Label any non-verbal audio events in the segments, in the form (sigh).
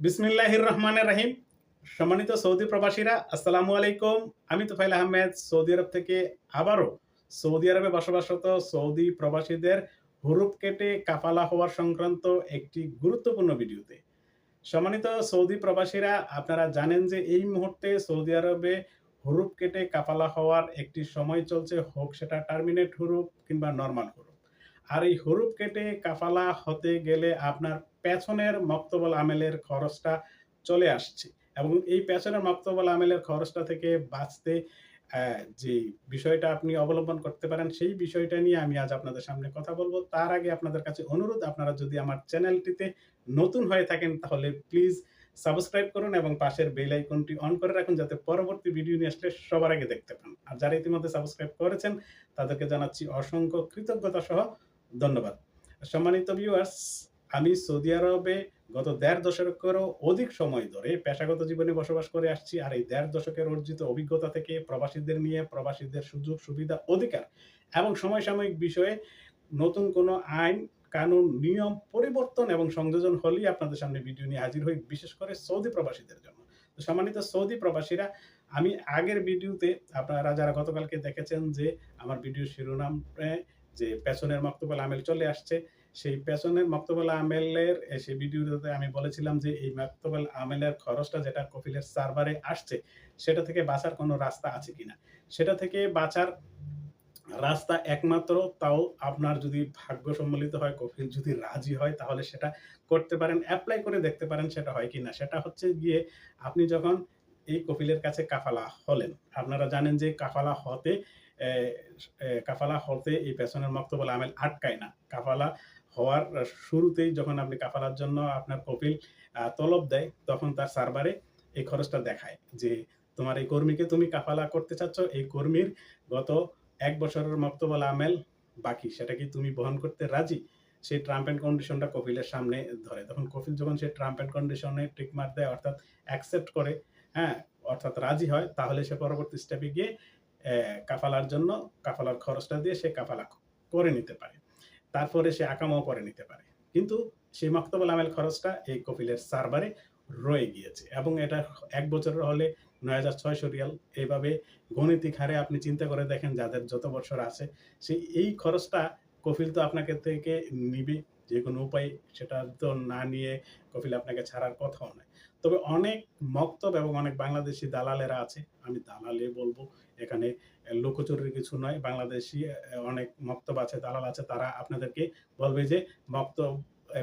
বিসমিল্লাহির রহমানের রাহিম। সম্মানিত সৌদি প্রবাসীরা, আসসালামু আলাইকুম। আমি তোফাইল আহমেদ, সৌদি আরব থেকে আবারও সৌদি আরবে বসবাসরত সৌদি প্রবাসীদের হুরুপ কেটে কাফালা হওয়ার সংক্রান্ত একটি গুরুত্বপূর্ণ ভিডিওতে। সম্মানিত সৌদি প্রবাসীরা, আপনারা জানেন যে এই মুহূর্তে সৌদি আরবে হুরুপ কেটে কাফালা হওয়ার একটি সময় চলছে। হোক সেটা টার্মিনেট হুরুপ কিংবা নর্মাল হুরুপ। আর এই হুরুপ কেটে কাফালা হতে গেলে আপনার পেছনের মক্তবল আমেলের খরচটা চলে আসছে এবং এই পেছনের মক্তবল আমেলের খরচটা থেকে বাঁচতে যে বিষয়টা আপনি অবলম্বন করতে পারেন সেই বিষয়টা নিয়ে আমি আজ আপনাদের সামনে কথা বলব। তার আগে আপনাদের কাছে অনুরোধ, আপনারা যদি আমার চ্যানেলটিতে নতুন হয়ে থাকেন তাহলে প্লিজ সাবস্ক্রাইব করুন এবং পাশের বেল আইকনটি অন করে রাখুন যাতে পরবর্তী ভিডিও নিয়ে আসলে সবার আগে দেখতে পান। আর যারা ইতিমধ্যে সাবস্ক্রাইব করেছেন, তাদেরকে জানাচ্ছি অসংখ্য কৃতজ্ঞতা সহ ধন্যবাদ। সম্মানিত ভিউয়ার্স আমি সৌদি আরবে গত দেড় দশকেরও অধিক সময় ধরে পেশাগত জীবনে বসবাস করে আসছি আর এই দেড় দশকের অর্জিত অভিজ্ঞতা থেকে প্রবাসীদের নিয়ে, প্রবাসীদের সুযোগ, সুবিধা, অধিকার এবং সমসাময়িক বিষয়ে নতুন কোনো আইন, কানুন, নিয়ম, পরিবর্তন এবং সংযোজন হলেই আপনাদের সামনে ভিডিও নিয়ে হাজির হই, বিশেষ করে সৌদি প্রবাসীদের জন্য। তো সম্মানিত সৌদি প্রবাসীরা, আমি আগের ভিডিওতে আপনারা যারা গতকালকে দেখেছেন যে আমার ভিডিও শিরোনাম যে পেছনের মক্তবল আমেল চলে আসছে সেই পেছনের মক্তবল আমেলের সেই ভিডিওতে আমি বলেছিলাম যে এই মক্তবল আমেলের খরচটা যেটা কপিলের সার্ভারে আসছে, সেটা থেকে বাঁচার কোনো রাস্তা আছে কিনা সেটা থেকে বাঁচার রাস্তা একমাত্র তাও আপনার যদি ভাগ্য সম্মিলিত হয়, কপিল যদি রাজি হয়, তাহলে সেটা করতে পারেন অ্যাপ্লাই করে দেখতে পারেন সেটা হয় কি না। সেটা হচ্ছে গিয়ে আপনি যখন এই কপিলের কাছে কাফালা হলেন, আপনারা জানেন যে কাফালা হতে কাফালা হতে এই পেছনের মক্তবল আমেল আটকায় না। কাফালা হওয়ার শুরুতেই যখন আপনি কাফালার জন্য আপনার কপিল তলব দেয়, তখন তার সার্ভারে এই খরচটা দেখায় যে তোমার এই কর্মীকে তুমি কাফালা করতে চাচ্ছ, এই কর্মীর গত এক বছরের মক্তবল আমেল বাকি, সেটা কি তুমি বহন করতে রাজি? সেই ট্রাম্প অ্যান্ড কন্ডিশনটা কপিলের সামনে ধরে। তখন কপিল যখন সে ট্রাম্প অ্যান্ড কন্ডিশনে টিকমার দেয়, অর্থাৎ অ্যাকসেপ্ট করে হ্যাঁ অর্থাৎ রাজি হয়, তাহলে সে পরবর্তী স্টেপে গিয়ে কাফালার জন্য, কাফালার খরচটা দিয়ে সে কাফালা করে নিতে পারে। তারপরে সে আকামাও করে নিতে পারে। কিন্তু সেই মক্তবল আমেল খরচটা এই কপিলের সার্ভারে রয়ে গিয়েছে এবং এটা এক বছরের হলে নয় হাজার ছয়শো রিয়াল এইভাবে গণিতিক হারে আপনি চিন্তা করে দেখেন যাদের যত বছর আছে, সেই এই খরচটা কফিল তো আপনাকে থেকে নিবে যে কোনো উপায়, সেটা তো না নিয়ে কফিল আপনাকে ছাড়ার কথাও নয়। তবে অনেক মক্তব এবং অনেক বাংলাদেশি দালালেরা আছে, আমি দালালে বলব, এখানে লোকচুরির কিছু নয়, বাংলাদেশি অনেক মক্তব আছে, দালাল আছে, তারা আপনাদেরকে বলবে যে মক্তব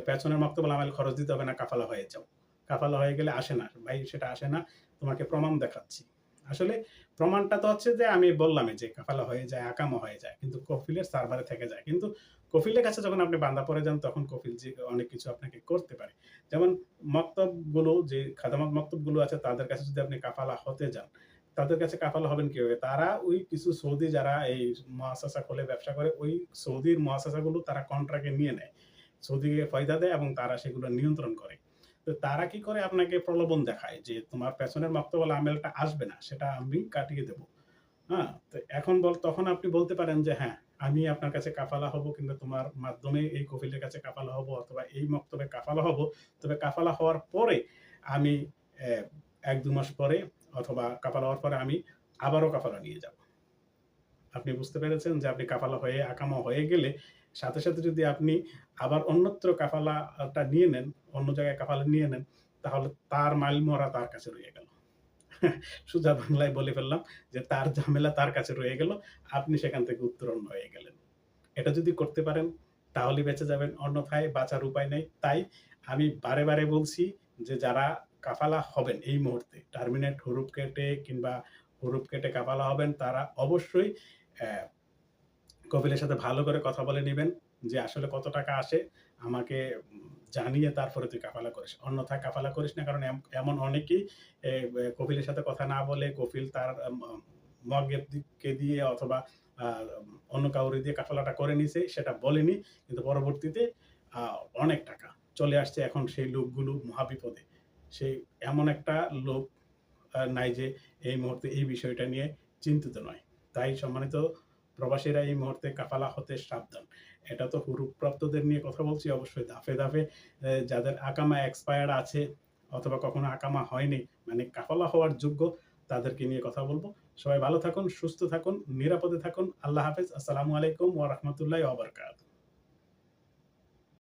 পেছনের মক্তব আমেল খরচ দিতে হবে না, কাফালা হয়ে যাও। কাফালা হয়ে গেলে আসে না, ভাই, সেটা আসে না, তোমাকে প্রমাণ দেখাচ্ছি। আসলে প্রমাণটা তো হচ্ছে যে আমি বললামই যে কাফালা হয়ে যায় আকামা হয়ে যায়, কিন্তু কফিলের সার্ভারে থেকে যায়। কিন্তু কফিলের কাছে যখন আপনি বান্দা পড়ে যান, তখন কফিল যে অনেক কিছু আপনাকে করতে পারে। যেমন মক্তবগুলো, যে খাদামত মক্তবগুলো আছে, তাদের কাছে যদি আপনি কাফালা হতে যান তাদের কাছে কাফালা হবেন কীভাবে? তারা ওই কিছু সৌদি যারা এই মহাসাসা খোলে ব্যবসা করে, ওই সৌদির মহাসাসাগুলো তারা কন্ট্রাক্টে নিয়ে নেয়। সৌদিকে ফয়দা দেয় এবং তারা সেগুলো নিয়ন্ত্রণ করে। তো তারা কি করে আপনাকে প্রলোভন দেখায় যে তোমার পেছনের মক্তবল আমেলটা আসবে না, সেটা আমি কাটিয়ে দেবো। হ্যাঁ তো এখন বল, তখন আপনি বলতে পারেন যে হ্যাঁ আমি আপনার কাছে কাফালা হব কিংবা তোমার মাধ্যমে এই কফিলের কাছে কাফালা হব অথবা এই মক্তবে কাফালা হব। তবে কাফালা হওয়ার পরে আমি এক দু মাস পরে অথবা কাফালা হওয়ার পরে আমি আবারও কাফালা নিয়ে যাব। আপনি বুঝতে পেরেছেন যে আপনি কাফালা হয়ে, আকামা হয়ে গেলে সাথে সাথে যদি আপনি আবার অন্যত্র কাফালাটা নিয়ে নেন, অন্য জায়গায় কাফালা নিয়ে নেন, তাহলে তার মাইল মরা তার কাছে রয়ে গেল। (laughs) সুজা বাংলায় বলে ফেললাম যে তার ঝামেলা তার কাছে রয়ে গেল, আপনি সেখান থেকে উত্তরণ হয়ে গেলেন। এটা যদি করতে পারেন, তাহলে বেঁচে যাবেন, অন্যথায় বাঁচার উপায় নেই। তাই আমি বারে বারে বলছি যে যারা কাফালা হবেন এই মুহূর্তে। টার্মিনেট হুরুপ কেটে কিংবা হুরুপ কেটে কাফালা হবেন, তারা অবশ্যই কপিলের সাথে ভালো করে কথা বলে নেবেন যে আসলে কত টাকা আসে, আমাকে জানিয়ে তারপরে তুই কাফালা করিস। অন্যথায় কাফালা করিস না, কারণ এম- এমন অনেকেই কপিলের সাথে কথা না বলে কপিল তার মগের দিকে দিয়ে অথবা অন্য কাউরে দিয়ে কাফালাটা করে নিছে, সেটা বলেনি, কিন্তু পরবর্তীতে অনেক টাকা চলে আসছে এখন সেই লোকগুলো মহাবিপদে। সেই এমন একটা লোক নাই যে এই মুহূর্তে এই বিষয়টা নিয়ে চিন্তিত নয়। তাই সম্মানিত প্রবাসীরা এই মুহূর্তে কাফালা হতে সাবধান। এটা তো হুরুপ্রাপ্তদের নিয়ে কথা বলছি, অবশ্যই ধাপে ধাপে যাদের আকামা এক্সপায়ার্ড আছে অথবা কখনো আকামা হয়নি মানে কাফালা হওয়ার যোগ্য, তাদেরকে নিয়ে কথা বলব। সবাই ভালো থাকুন, সুস্থ থাকুন, নিরাপদে থাকুন। আল্লাহ হাফেজ। আসসালামু আলাইকুম ওয়া রাহমাতুল্লাহি